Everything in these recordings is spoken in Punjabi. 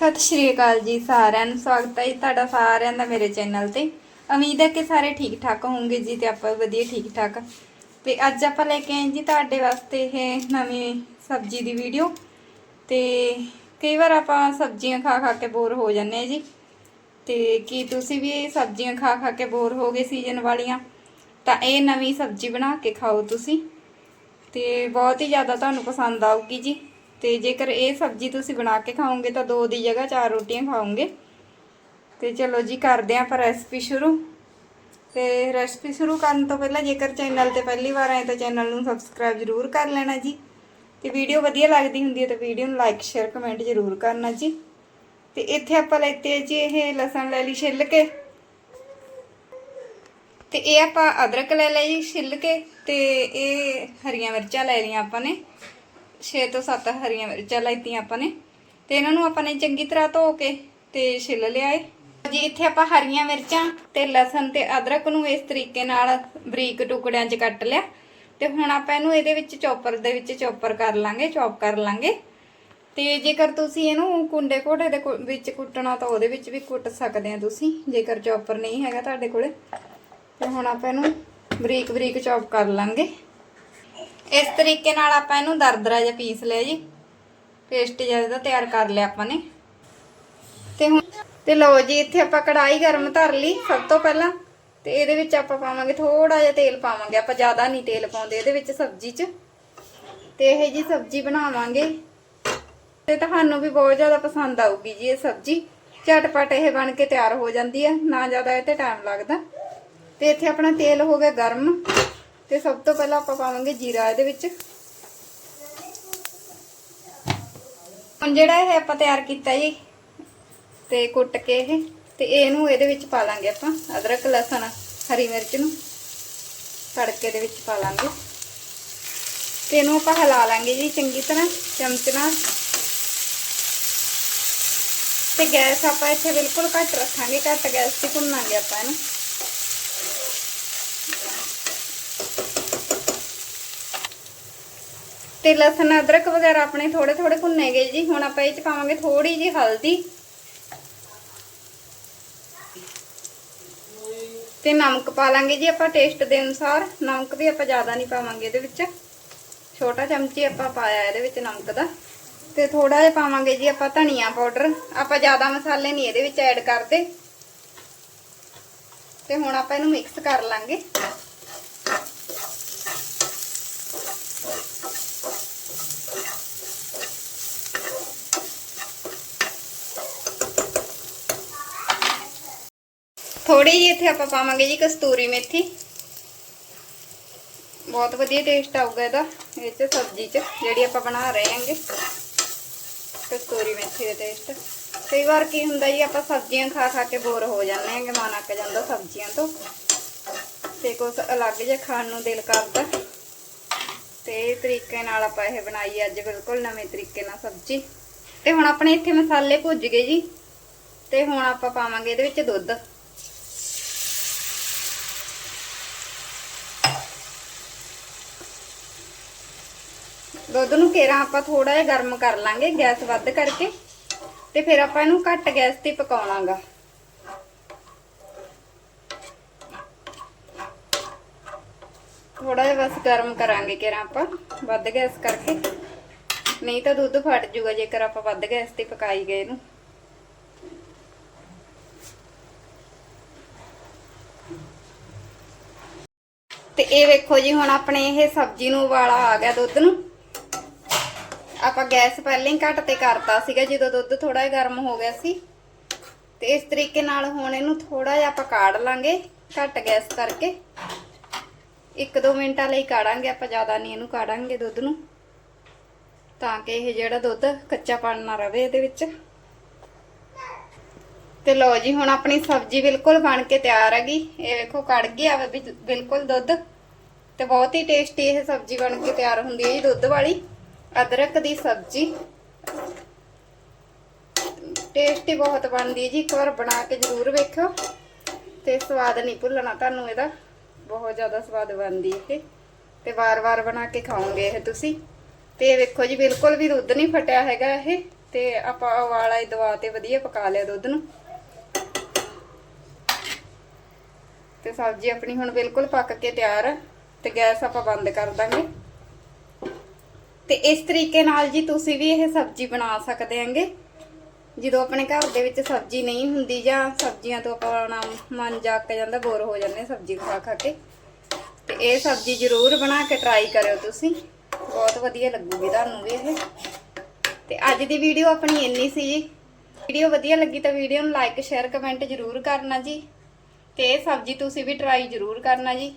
ਸਤਿ ਸ਼੍ਰੀ ਅਕਾਲ ਜੀ ਸਾਰਿਆਂ ਨੂੰ, ਸਵਾਗਤ ਹੈ ਜੀ ਤੁਹਾਡਾ ਸਾਰਿਆਂ ਦਾ ਮੇਰੇ ਚੈਨਲ ਤੇ। ਉਮੀਦ ਹੈ ਕਿ ਸਾਰੇ ਠੀਕ ਠਾਕ ਹੋਵੋਗੇ ਜੀ ਤੇ ਆਪਾਂ ਵਧੀਆ ਠੀਕ ਠਾਕ ਤੇ ਅੱਜ ਆਪਾਂ ਲੈ ਕੇ ਆਏ ਜੀ ਤੁਹਾਡੇ ਵਾਸਤੇ ਇਹ ਨਵੀਂ ਸਬਜ਼ੀ ਦੀ ਵੀਡੀਓ। ਤੇ ਕਈ ਵਾਰ ਆਪਾਂ ਸਬਜ਼ੀਆਂ ਖਾ ਖਾ ਕੇ ਬੋਰ ਹੋ ਜਾਂਦੇ ਆ ਜੀ। ਤੇ ਕੀ ਤੁਸੀਂ ਵੀ ਇਹ ਸਬਜ਼ੀਆਂ ਖਾ ਖਾ ਕੇ ਬੋਰ ਹੋ ਗਏ ਸੀਜ਼ਨ ਵਾਲੀਆਂ, ਤਾਂ ਇਹ ਨਵੀਂ ਸਬਜ਼ੀ ਬਣਾ ਕੇ ਖਾਓ ਤੁਸੀਂ। ਤੇ ਬਹੁਤ ਹੀ ਜ਼ਿਆਦਾ ਤੁਹਾਨੂੰ ਪਸੰਦ ਆਊਗੀ ਜੀ। ਤੇ ਜੇਕਰ ਇਹ ਸਬਜ਼ੀ ਤੁਸੀਂ ਬਣਾ ਕੇ ਖਾਓਗੇ ਤਾਂ ਦੋ ਦੀ ਜਗ੍ਹਾ ਚਾਰ ਰੋਟੀਆਂ ਖਾਓਗੇ। ਤੇ ਚਲੋ ਜੀ, ਕਰਦੇ ਆਂ ਆਪਾਂ ਰੈਸਪੀ ਸ਼ੁਰੂ। ਤੇ ਰੈਸਪੀ ਸ਼ੁਰੂ ਕਰਨ ਤੋਂ ਪਹਿਲਾਂ ਜੇਕਰ ਚੈਨਲ ਤੇ ਪਹਿਲੀ ਵਾਰ ਆਏ ਤਾਂ ਚੈਨਲ ਨੂੰ ਸਬਸਕ੍ਰਾਈਬ ਜ਼ਰੂਰ ਕਰ ਲੈਣਾ ਜੀ। ਤੇ ਵੀਡੀਓ ਵਧੀਆ ਲੱਗਦੀ ਹੁੰਦੀ ਹੈ ਤਾਂ ਵੀਡੀਓ ਨੂੰ ਲਾਈਕ ਸ਼ੇਅਰ ਕਮੈਂਟ ਜ਼ਰੂਰ ਕਰਨਾ ਜੀ। ਤੇ ਇੱਥੇ ਆਪਾਂ ਲੈਤੇ ਜੀ ਇਹ ਲਸਣ ਲੈ ਲਈ ਛਿੱਲ ਕੇ। ਤੇ ਇਹ ਆਪਾਂ ਅਦਰਕ ਲੈ ਲਈ ਜੀ ਛਿੱਲ ਕੇ ਤੇ ਇਹ ਹਰੀਆਂ ਮਿਰਚਾਂ ਲੈ ਲਈਆਂ ਆਪਾਂ ਨੇ। 6 ਤੋਂ 7 ਹਰੀਆਂ ਮਿਰਚਾਂ ਲੈਤੀਆਂ ਆਪਾਂ ਨੇ। ਤੇ ਇਹਨਾਂ ਨੂੰ ਆਪਾਂ ਨੇ ਚੰਗੀ ਤਰ੍ਹਾਂ ਧੋ ਕੇ ਤੇ ਛਿੱਲ ਲਿਆ ਏ। ਜੀ, ਇੱਥੇ ਆਪਾਂ ਹਰੀਆਂ ਮਿਰਚਾਂ ਤੇ ਲਸਣ ਤੇ ਅਦਰਕ ਨੂੰ ਇਸ ਤਰੀਕੇ ਨਾਲ ਬਰੀਕ ਟੁਕੜਿਆਂ 'ਚ ਕੱਟ ਲਿਆ। ਤੇ ਹੁਣ ਆਪਾਂ ਇਹਨੂੰ ਇਹਦੇ ਵਿੱਚ ਚੌਪਰ ਦੇ ਵਿੱਚ ਚੌਪਰ ਕਰ ਲਾਂਗੇ, ਚੌਪ ਕਰ ਲਾਂਗੇ। ਤੇ ਜੇਕਰ ਤੁਸੀਂ ਇਹਨੂੰ ਕੁੰਡੇ ਘੋੜੇ ਦੇ ਕੁ- ਵਿੱਚ ਕੁੱਟਣਾ ਤਾਂ ਉਹਦੇ ਵਿੱਚ ਵੀ ਕੁੱਟ ਸਕਦੇ ਆ ਤੁਸੀਂ, ਜੇਕਰ ਚੌਪਰ ਨਹੀਂ ਹੈਗਾ ਤੁਹਾਡੇ ਕੋਲੇ। ਤੇ ਹੁਣ ਆਪਾਂ ਇਹਨੂੰ ਬਰੀਕ ਬਰੀਕ ਚੌਪ ਕਰ ਲਾਂਗੇ। ਇਸ ਤਰੀਕੇ ਨਾਲ ਆਪਾਂ ਇਹਨੂੰ ਦਰਦਰਾ ਜਿਹਾ ਪੀਸ ਲਿਆ ਜੀ। ਪੇਸਟ ਜਿਹਾ ਇਹਦਾ ਤਿਆਰ ਕਰ ਲਿਆ ਆਪਾਂ ਨੇ। ਤੇ ਹੁਣ ਤੇ ਲਓ ਜੀ, ਇੱਥੇ ਆਪਾਂ ਕੜਾਈ ਗਰਮ ਧਰ ਲਈ ਸਭ ਤੋਂ ਪਹਿਲਾਂ। ਤੇ ਇਹਦੇ ਵਿੱਚ ਆਪਾਂ ਪਾਵਾਂਗੇ ਥੋੜਾ ਜਿਹਾ ਤੇਲ ਪਾਵਾਂਗੇ। ਆਪਾਂ ਜ਼ਿਆਦਾ ਨਹੀਂ ਤੇਲ ਪਾਉਂਦੇ ਇਹਦੇ ਵਿੱਚ ਸਬਜ਼ੀ 'ਚ। ਤੇ ਇਹ ਜੀ ਸਬਜ਼ੀ ਬਣਾਵਾਂਗੇ। ਤੇ ਤੁਹਾਨੂੰ ਵੀ ਬਹੁਤ ਜ਼ਿਆਦਾ ਪਸੰਦ ਆਊਗੀ ਜੀ ਇਹ ਸਬਜ਼ੀ। ਝਟਪਟ ਇਹ ਬਣ ਕੇ ਤਿਆਰ ਹੋ ਜਾਂਦੀ ਹੈ। ਨਾ ਜ਼ਿਆਦਾ ਇਹ ਤੇ ਟਾਈਮ ਲੱਗਦਾ। ਤੇ ਇੱਥੇ ਆਪਣਾ ਤੇਲ ਹੋ ਗਿਆ ਗਰਮ। ਤੇ ਸਭ ਤੋਂ ਪਹਿਲਾਂ ਆਪਾਂ ਪਾਵਾਂਗੇ ਜੀਰਾ ਇਹਦੇ ਵਿੱਚ। ਹੁਣ ਜਿਹੜਾ ਇਹ ਆਪਾਂ ਤਿਆਰ ਕੀਤਾ ਜੀ, ਤੇ ਕੁੱਟ ਕੇ ਇਹ, ਤੇ ਇਹਨੂੰ ਇਹਦੇ ਵਿੱਚ ਪਾ ਲਾਂਗੇ ਆਪਾਂ, ਅਦਰਕ, ਲਸਣ, ਹਰੀ ਮਿਰਚ ਨੂੰ ਤੜਕੇ ਦੇ ਵਿੱਚ ਪਾ ਲਾਂਗੇ। ਤੇ ਇਹਨੂੰ ਆਪਾਂ ਹਿਲਾ ਲਾਂਗੇ ਜੀ ਚੰਗੀ ਤਰ੍ਹਾਂ, ਚਮਚ ਨਾਲ। ਤੇ ਗੈਸ ਆਪਾਂ ਇੱਥੇ ਬਿਲਕੁਲ ਘੱਟ ਰੱਖਾਂਗੇ, ਘੱਟ ਗੈਸ ਤੇ ਭੁੰਨਾਂਗੇ ਆਪਾਂ ਇਹਨੂੰ। ਤੇ ਲਸਣ, ਅਦਰਕ ਵਗੈਰਾ ਆਪਣੇ ਥੋੜੇ ਥੋੜੇ ਭੁੰਨੇ ਗਏ ਜੀ। ਹੁਣ ਆਪਾਂ ਇਹ ਚ ਪਾਵਾਂਗੇ ਥੋੜੀ ਜੀ ਹਲਦੀ ਤੇ ਨਮਕ ਪਾ ਲਾਂਗੇ ਜੀ ਆਪਾਂ ਟੇਸਟ ਦੇ ਅਨੁਸਾਰ। ਨਮਕ ਵੀ ਆਪਾਂ ਜ਼ਿਆਦਾ ਨਹੀਂ ਪਾਵਾਂਗੇ ਇਹਦੇ ਵਿੱਚ। ਛੋਟਾ ਚਮਚੀ ਆਪਾਂ ਪਾਇਆ ਇਹਦੇ ਵਿੱਚ ਨਮਕ ਦਾ। ਤੇ ਥੋੜਾ ਜਿਹਾ ਪਾਵਾਂਗੇ ਜੀ ਆਪਾਂ ਧਨੀਆ ਪਾਊਡਰ। ਆਪਾਂ ਜ਼ਿਆਦਾ ਮਸਾਲੇ ਨਹੀਂ ਇਹਦੇ ਵਿੱਚ ਐਡ ਕਰਦੇ। ਤੇ ਹੁਣ ਆਪਾਂ ਇਹਨੂੰ ਮਿਕਸ ਕਰ ਲਾਂਗੇ। ਥੋੜੀ ਜਿਹੀ ਇੱਥੇ ਆਪਾਂ ਪਾਵਾਂਗੇ ਜੀ ਕਸਤੂਰੀ ਮੇਥੀ। ਬਹੁਤ ਵਧੀਆ ਟੇਸਟ ਆਊਗਾ ਇਹਦਾ, ਇਹ ਚ ਸਬਜ਼ੀ ਚ, ਜਿਹੜੀ ਆਪਾਂ ਬਣਾ ਰਹੇ ਹਾਂਗੇ। ਕਸਤੂਰੀ ਮੇਥੀ ਦਾ ਟੇਸਟ ਕਈ ਵਾਰ ਕੀ ਹੁੰਦਾ ਜੀ, ਆਪਾਂ ਸਬਜ਼ੀਆਂ ਖਾ ਖਾ ਕੇ ਬੋਰ ਹੋ ਜਾਂਦੇ ਹਾਂਗੇ, ਮਨ ਅੱਕ ਜਾਂਦਾ ਸਬਜ਼ੀਆਂ ਤੋਂ। ਤੇ ਕੁਝ ਅਲੱਗ ਜਿਹਾ ਖਾਣ ਨੂੰ ਦਿਲ ਕਰਦਾ। ਤੇ ਤਰੀਕੇ ਨਾਲ ਆਪਾਂ ਇਹ ਬਣਾਈ ਅੱਜ, ਬਿਲਕੁਲ ਨਵੇਂ ਤਰੀਕੇ ਨਾਲ ਸਬਜ਼ੀ। ਤੇ ਹੁਣ ਆਪਣੇ ਇੱਥੇ ਮਸਾਲੇ ਭੁੱਜ ਗਏ ਜੀ। ਤੇ ਹੁਣ ਆਪਾਂ ਪਾਵਾਂਗੇ ਇਹਦੇ ਵਿੱਚ ਦੁੱਧ। ਦੁੱਧ ਨੂੰ ਕੇਰਾ ਆਪਾਂ ਥੋੜਾ ਜਿਹਾ ਗਰਮ ਕਰ ਲਾਂਗੇ ਗੈਸ ਵੱਧ ਕਰਕੇ ਤੇ ਫਿਰ ਆਪਾਂ ਇਹਨੂੰ ਘੱਟ ਗੈਸ ਤੇ ਪਕਾਉਣਾਗਾ। ਥੋੜਾ ਜਿਹਾ ਬਸ ਗਰਮ ਕਰਾਂਗੇ ਕੇਰਾ ਆਪਾਂ, ਵੱਧ ਗੈਸ ਕਰਕੇ। ਨਹੀਂ ਤਾਂ ਦੁੱਧ ਫਟ ਜੂਗਾ ਜੇਕਰ ਆਪਾਂ ਵੱਧ ਗੈਸ ਤੇ ਪਕਾਈ ਗਏ ਇਹਨੂੰ। ਤੇ ਇਹ ਵੇਖੋ ਜੀ, ਹੁਣ ਆਪਣੇ ਇਹ ਸਬਜ਼ੀ ਨੂੰ ਉਬਾਲਾ ਆ ਗਿਆ ਦੁੱਧ ਨੂੰ। ਆਪਾਂ ਗੈਸ ਪਹਿਲਾਂ ਹੀ ਘੱਟ ਤੇ ਕਰਤਾ ਸੀਗਾ, ਜਦੋਂ ਦੁੱਧ ਥੋੜਾ ਜਿਹਾ ਗਰਮ ਹੋ ਗਿਆ ਸੀ। ਤੇ ਇਸ ਤਰੀਕੇ ਨਾਲ ਹੁਣ ਇਹਨੂੰ ਥੋੜਾ ਜਿਹਾ ਆਪਾਂ ਕਾੜ ਲਾਂਗੇ, ਘੱਟ ਗੈਸ ਕਰਕੇ। 1-2 ਮਿੰਟਾਂ ਲਈ ਕਾੜਾਂਗੇ, ਆਪਾਂ ਜ਼ਿਆਦਾ ਨਹੀਂ ਇਹਨੂੰ ਕਾੜਾਂਗੇ ਦੁੱਧ ਨੂੰ। ਤਾਂ ਕਿ ਇਹ ਜਿਹੜਾ ਦੁੱਧ ਕੱਚਾਪਣ ਨਾ ਰਵੇ ਇਹਦੇ ਵਿੱਚ। ਤੇ ਲਓ ਜੀ, ਹੁਣ ਆਪਣੀ ਸਬਜ਼ੀ ਬਿਲਕੁਲ ਬਣ ਕੇ ਤਿਆਰ ਹੈਗੀ। ਇਹ ਵੇਖੋ, ਕੜ ਗਿਆ ਵਾ ਬਿਲਕੁਲ ਦੁੱਧ। ਤੇ ਬਹੁਤ ਹੀ ਟੇਸਟੀ ਇਹ ਸਬਜ਼ੀ ਬਣ ਕੇ ਤਿਆਰ ਹੁੰਦੀ ਹੈ ਜੀ, ਦੁੱਧ ਵਾਲੀ। ਅਦਰਕ ਦੀ ਸਬਜ਼ੀ। ਟੇਸਟੀ ਬਹੁਤ ਬਣਦੀ ਹੈ ਜੀ, ਇੱਕ ਵਾਰ ਬਣਾ ਕੇ ਜ਼ਰੂਰ ਵੇਖਿਓ। ਤੇ ਸਵਾਦ ਨਹੀਂ ਭੁੱਲਣਾ ਤੁਹਾਨੂੰ ਇਹਦਾ, ਬਹੁਤ ਜ਼ਿਆਦਾ ਸਵਾਦ ਬਣਦੀ ਹੈ ਇਹ। ਤੇ ਵਾਰ-ਵਾਰ ਬਣਾ ਕੇ ਖਾਓਗੇ ਇਹ ਤੁਸੀਂ। ਤੇ ਇਹ ਵੇਖੋ ਜੀ, ਬਿਲਕੁਲ ਵੀ ਦੁੱਧ ਨਹੀਂ ਫਟਿਆ ਹੈਗਾ ਇਹ। ਤੇ ਆਪਾਂ ਉਬਾਲਾ ਹੀ ਦਵਾ ਤੇ ਵਧੀਆ ਪਕਾ ਲਿਆ ਦੁੱਧ ਨੂੰ। ਤੇ ਸਬਜ਼ੀ ਆਪਣੀ ਹੁਣ ਬਿਲਕੁਲ ਪੱਕ ਕੇ ਤਿਆਰ ਆ। ਤੇ ਗੈਸ ਆਪਾਂ ਬੰਦ ਕਰ ਦਾਂਗੇ। ਤੇ ਇਸ ਤਰੀਕੇ ਨਾਲ ਜੀ ਤੁਸੀਂ ਵੀ ਇਹ ਸਬਜ਼ੀ ਬਣਾ ਸਕਦੇ ਹੈਗੇ। ਜਦੋਂ ਆਪਣੇ ਘਰ ਦੇ ਵਿੱਚ ਸਬਜ਼ੀ ਨਹੀਂ ਹੁੰਦੀ ਜਾਂ ਸਬਜ਼ੀਆਂ ਤੋਂ ਆਪਣਾ ਮਨ ਜਾਗ ਜਾਂਦਾ ਬੋਰ ਹੋ ਜਾਂਦੇ ਸਬਜ਼ੀ ਖਾ ਖਾ ਕੇ। ਤੇ ਇਹ ਸਬਜ਼ੀ ਜ਼ਰੂਰ ਬਣਾ ਕੇ ਟਰਾਈ ਕਰਿਓ ਤੁਸੀਂ। ਬਹੁਤ ਵਧੀਆ ਲੱਗੂਗੀ ਤੁਹਾਨੂੰ ਵੀ ਇਹ। ਤੇ ਅੱਜ ਦੀ ਵੀਡੀਓ ਆਪਣੀ ਇੰਨੀ ਸੀ ਜੀ। ਵੀਡੀਓ ਵਧੀਆ ਲੱਗੀ ਤਾਂ ਵੀਡੀਓ ਨੂੰ ਲਾਈਕ ਸ਼ੇਅਰ ਕਮੈਂਟ ਜ਼ਰੂਰ ਕਰਨਾ ਜੀ। ਤੇ ਇਹ ਸਬਜ਼ੀ ਤੁਸੀਂ ਵੀ ਟਰਾਈ ਜ਼ਰੂਰ ਕਰਨਾ ਜੀ।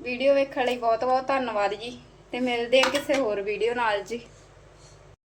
ਵੀਡੀਓ ਵੇਖਣ ਲਈ ਬਹੁਤ ਬਹੁਤ ਧੰਨਵਾਦ ਜੀ। ਤੇ ਮਿਲਦੇ ਹਾਂ ਕਿਸੇ ਹੋਰ ਵੀਡੀਓ ਨਾਲ ਜੀ।